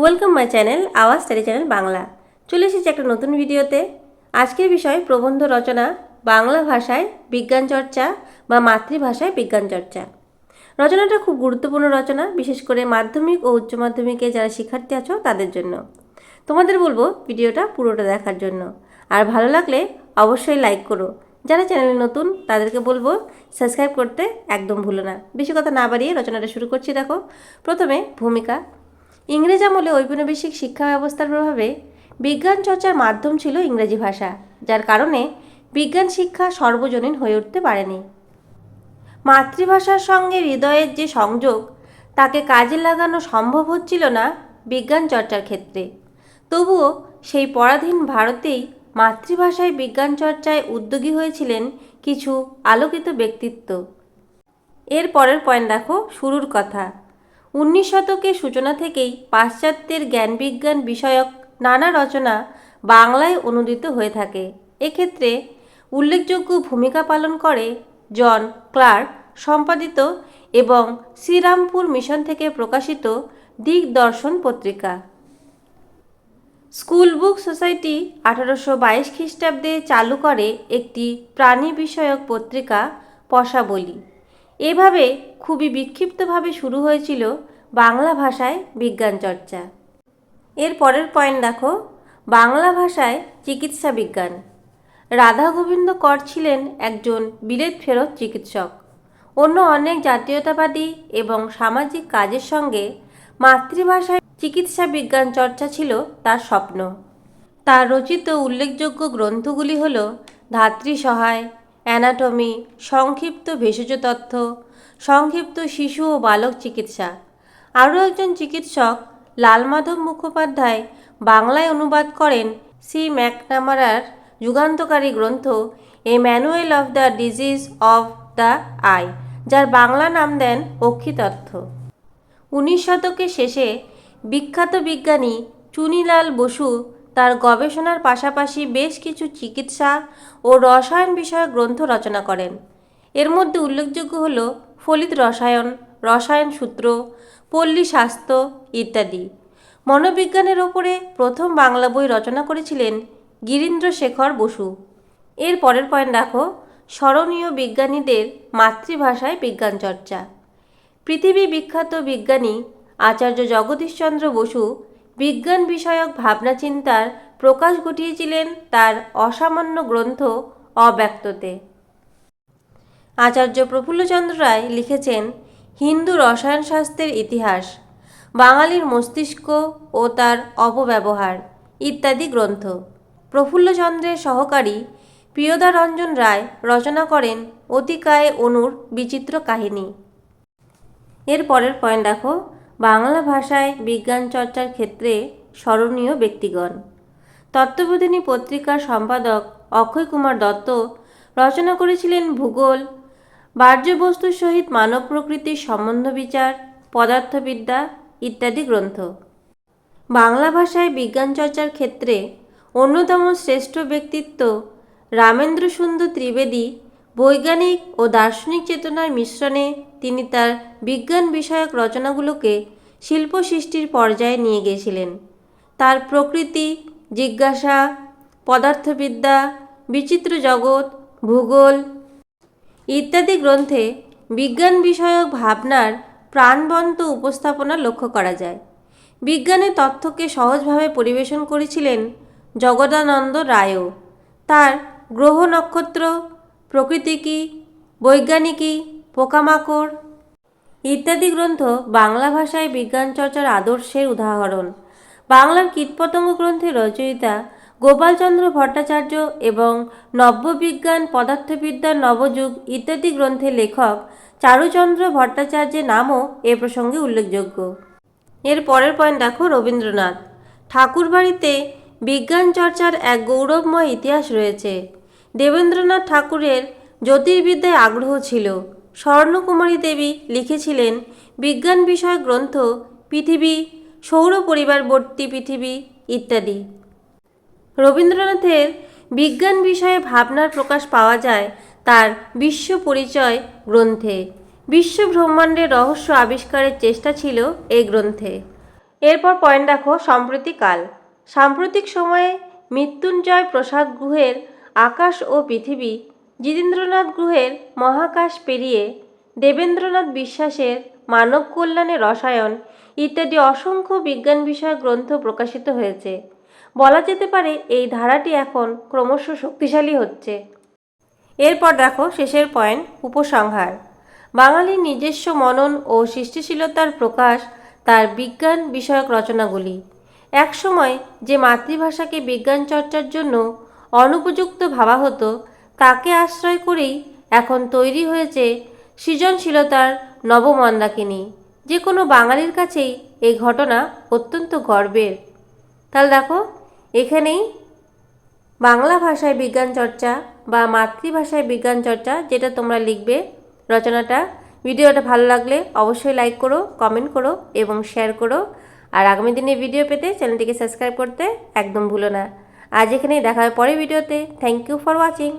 Welcome my channel Awaaz study channel Bangla চলে এসেছি একটা নতুন ভিডিওতে। আজকের বিষয় প্রবন্ধ রচনা, বাংলা ভাষায় বিজ্ঞান চর্চা বা মাতৃভাষায় বিজ্ঞান চর্চা। রচনাটা খুব গুরুত্বপূর্ণ রচনা, বিশেষ করে মাধ্যমিক ও উচ্চ মাধ্যমিকে যারা শিক্ষার্থী আছো তাদের জন্য। তোমাদের বলব ভিডিওটা পুরোটা দেখার জন্য। আর ভালো লাগলে অবশ্যই লাইক করো। যারা চ্যানেলে নতুন, তাদেরকে বলব সাবস্ক্রাইব করতে একদম ভুলো না। বেশি কথা না বাড়িয়ে রচনাটা শুরু করছি, দেখো। প্রথমে ভূমিকা। ইংরেজ আমলে ঔপনিবেশিক শিক্ষা ব্যবস্থার প্রভাবে বিজ্ঞান চর্চার মাধ্যম ছিল ইংরেজি ভাষা, যার কারণে বিজ্ঞান শিক্ষা সর্বজনীন হয়ে উঠতে পারেনি। মাতৃভাষার সঙ্গে হৃদয়ের যে সংযোগ, তাকে কাজে লাগানো সম্ভব হচ্ছিল না বিজ্ঞান চর্চার ক্ষেত্রে। তবুও সেই পরাধীন ভারতেই মাতৃভাষায় বিজ্ঞান চর্চায় উদ্যোগী হয়েছিলেন কিছু আলোকিত ব্যক্তিত্ব। এর পরের পয়েন্ট দেখো, শুরুর কথা। উনিশ শতকের সূচনা থেকেই পাশ্চাত্যের জ্ঞান বিজ্ঞান বিষয়ক নানা রচনা বাংলায় অনুদিত হয়ে থাকে। এক্ষেত্রে উল্লেখযোগ্য ভূমিকা পালন করে জন ক্লার্ক সম্পাদিত এবং শ্রীরামপুর মিশন থেকে প্রকাশিত দিগদর্শন পত্রিকা। স্কুল বুক সোসাইটি আঠারোশো বাইশ খ্রিস্টাব্দে চালু করে একটি প্রাণী বিষয়ক পত্রিকা পশাবলী। এভাবে খুবই বিক্ষিপ্তভাবে শুরু হয়েছিল বাংলা ভাষায় বিজ্ঞান চর্চা। এর পরের পয়েন্ট দেখো, বাংলা ভাষায় চিকিৎসা বিজ্ঞান। রাধা গোবিন্দ কর ছিলেন একজন বিলেত ফেরত চিকিৎসক। অন্য অনেক জাতীয়তাবাদী এবং সামাজিক কাজের সঙ্গে মাতৃভাষায় চিকিৎসা বিজ্ঞান চর্চা ছিল তার স্বপ্ন। তার রচিত উল্লেখযোগ্য গ্রন্থগুলি হল ধাত্রী সহায় অ্যানাটমি, সংক্ষিপ্ত ভেষজ তথ্য, সংক্ষিপ্ত শিশু ও বালক চিকিৎসা। আরও একজন চিকিৎসক লালমাধব মুখোপাধ্যায় বাংলায় অনুবাদ করেন সি ম্যাকনামারার যুগান্তকারী গ্রন্থ a manual of the disease of the eye, যার বাংলা নাম দেন অক্ষিতত্ত্ব উনিশ শতকের শেষে বিখ্যাত বিজ্ঞানী চুনিলাল বসু তার গবেষণার পাশাপাশি বেশ কিছু চিকিৎসা ও রসায়ন বিষয়ক গ্রন্থ রচনা করেন। এর মধ্যে উল্লেখযোগ্য হল ফলিত রসায়ন রসায়ন সূত্র, পল্লী স্বাস্থ্য ইত্যাদি। মনোবিজ্ঞানের ওপরে প্রথম বাংলা বই রচনা করেছিলেন গিরীন্দ্র শেখর বসু। এর পরের পয়েন্ট দেখো, স্মরণীয় বিজ্ঞানীদের মাতৃভাষায় বিজ্ঞান চর্চা। পৃথিবী বিখ্যাত বিজ্ঞানী আচার্য জগদীশচন্দ্র বসু বিজ্ঞান বিষয়ক ভাবনা চিন্তার প্রকাশ ঘটিয়েছিলেন তার অসামান্য গ্রন্থ অব্যক্ততে। আচার্য প্রফুল্লচন্দ্র রায় লিখেছেন, হিন্দু রসায়নশাস্ত্রের ইতিহাস, বাঙালির মস্তিষ্ক ও তার অপব্যবহার ইত্যাদি গ্রন্থ। প্রফুল্লচন্দ্রের সহকারী প্রিয়দারঞ্জন রায় রচনা করেন অতিকায় অনুর বিচিত্র কাহিনী। এর পরের পয়েন্ট দেখো। বাংলা ভাষায় বিজ্ঞান চর্চার ক্ষেত্রে স্মরণীয় ব্যক্তিগণ। তত্ত্ববোধিনী পত্রিকার সম্পাদক অক্ষয় কুমার দত্ত রচনা করেছিলেন ভূগোল, বাহ্যবস্তুর সহিত মানব প্রকৃতির সম্বন্ধ বিচার, পদার্থবিদ্যা ইত্যাদি গ্রন্থ। বাংলা ভাষায় বিজ্ঞান চর্চার ক্ষেত্রে অন্যতম শ্রেষ্ঠ ব্যক্তিত্ব রামেন্দ্র সুন্দর ত্রিবেদী বৈজ্ঞানিক ও দার্শনিক চেতনার মিশ্রণে তিনি তার বিজ্ঞান বিষয়ক রচনাগুলোকে শিল্প সৃষ্টির পর্যায়ে নিয়ে গিয়েছিলেন তার প্রকৃতি, জিজ্ঞাসা, পদার্থবিদ্যা, বিচিত্র জগৎ, ভূগোল ইত্যাদি গ্রন্থে বিজ্ঞান বিষয়ক ভাবনার প্রাণবন্ত উপস্থাপনা লক্ষ্য করা যায়। বিজ্ঞানের তথ্যকে সহজভাবে পরিবেশন করেছিলেন জগদানন্দ রায়ও। তার গ্রহ নক্ষত্র প্রকৃতিকী বৈজ্ঞানিকী পোকামাকড় ইত্যাদি গ্রন্থ বাংলা ভাষায় বিজ্ঞান চর্চার আদর্শের উদাহরণ। বাংলার কীটপতঙ্গ গ্রন্থের রচয়িতা গোপালচন্দ্র ভট্টাচার্য এবং নব্যবিজ্ঞান পদার্থবিদ্যার নবযুগ ইত্যাদি গ্রন্থের লেখক চারুচন্দ্র ভট্টাচার্যের নামও এ প্রসঙ্গে উল্লেখযোগ্য। এর পরের পয়েন্ট দেখো রবীন্দ্রনাথ। ঠাকুরবাড়িতে বিজ্ঞান চর্চার এক গৌরবময় ইতিহাস রয়েছে। দেবেন্দ্রনাথ ঠাকুরের জ্যোতির্বিদ্যায় আগ্রহ ছিল। স্বর্ণকুমারী দেবী লিখেছিলেন বিজ্ঞান বিষয়ক গ্রন্থ, পৃথিবী, সৌর পরিবারবর্তী পৃথিবী ইত্যাদি। রবীন্দ্রনাথের বিজ্ঞান বিষয়ে ভাবনার প্রকাশ পাওয়া যায় তার বিশ্ব পরিচয় গ্রন্থে। বিশ্ব ব্রহ্মাণ্ডের রহস্য আবিষ্কারের চেষ্টা ছিল এই গ্রন্থে। এরপর পয়েন্ট দেখো সাম্প্রতিককাল সাম্প্রতিক সময়ে মৃত্যুঞ্জয় প্রসাদ গুহের আকাশ ও পৃথিবী জিতেন্দ্রনাথ গুহের মহাকাশ পেরিয়ে দেবেন্দ্রনাথ বিশ্বাসের মানব কল্যাণে রসায়ন ইত্যাদি অসংখ্য বিজ্ঞান বিষয়ক গ্রন্থ প্রকাশিত হয়েছে। বলা যেতে পারে এই ধারাটি এখন ক্রমশ শক্তিশালী হচ্ছে। এরপর দেখো শেষের পয়েন্ট, উপসংহার। বাঙালির নিজস্ব মনন ও সৃষ্টিশীলতার প্রকাশ তার বিজ্ঞান বিষয়ক রচনাগুলি। একসময় যে মাতৃভাষাকে বিজ্ঞান চর্চার জন্য অনুপযুক্ত ভাবা হতো তাকে আশ্রয় করেই এখন তৈরি হয়েছে সৃজনশীলতার নবমন্দাকিনী। যে কোনো বাঙালির কাছেই এই ঘটনা অত্যন্ত গর্বের। তাহলে দেখো, এখানেই বাংলা ভাষায় বিজ্ঞান চর্চা বা মাতৃভাষায় বিজ্ঞান চর্চা যেটা তোমরা লিখবে, রচনাটা, ভিডিওটা ভালো লাগলে অবশ্যই লাইক করো কমেন্ট করো এবং শেয়ার করো। আর আগামী দিনে ভিডিও পেতে চ্যানেলটিকে সাবস্ক্রাইব করতে একদম ভুলো না। আজ এখানেই দেখা হয় পরের ভিডিওতে থ্যাংক ইউ ফর ওয়াচিং